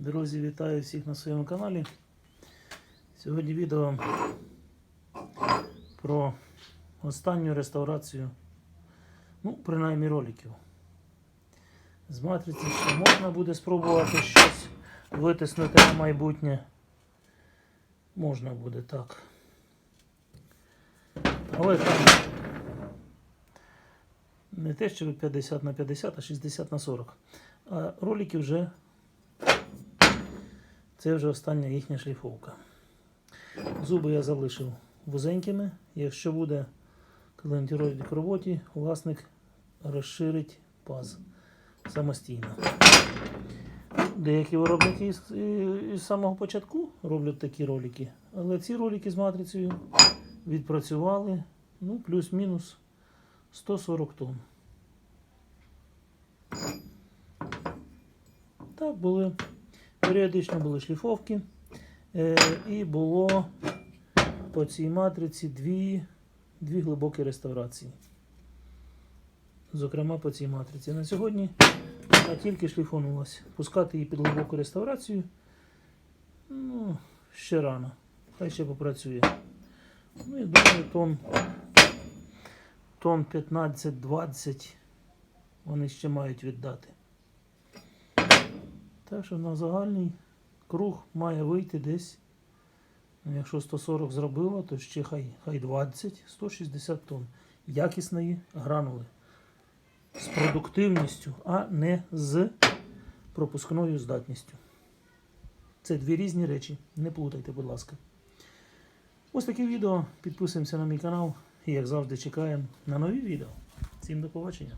Друзі, вітаю всіх на своєму каналі. Сьогодні відео про останню реставрацію, ну, принаймні роликів. З матриці ще можна буде спробувати щось витиснути на майбутнє. Можна буде так. Але там не те, що 50 на 50, а 60 на 40. А ролики вже це вже остання їхня шліфовка. Зуби я залишив вузенькими. Якщо буде коли-небудь в роботі, власник розширить паз самостійно. Деякі виробники з, із самого початку роблять такі ролики, але ці ролики з матрицею відпрацювали ну, плюс-мінус 140 тонн. Так, були періодично були шліфовки. Е, і було по цій матриці дві, дві глибокі реставрації. Зокрема, по цій матриці. На сьогодні вона тільки шліфонулась. Пускати її під глибоку реставрацію ну, ще рано. Хай ще попрацює. Ну, я думаю, тон, тон 15-20 вони ще мають віддати. Так що на загальний круг має вийти десь. ну, Якщо 140 зробило, то ще хай, хай 20, 160 тонн якісної гранули. З продуктивністю, а не з пропускною здатністю. Це дві різні речі. Не плутайте, будь ласка. Ось таке відео. Підписуємося на мій канал. І як завжди чекаємо на нові відео. Всім до побачення.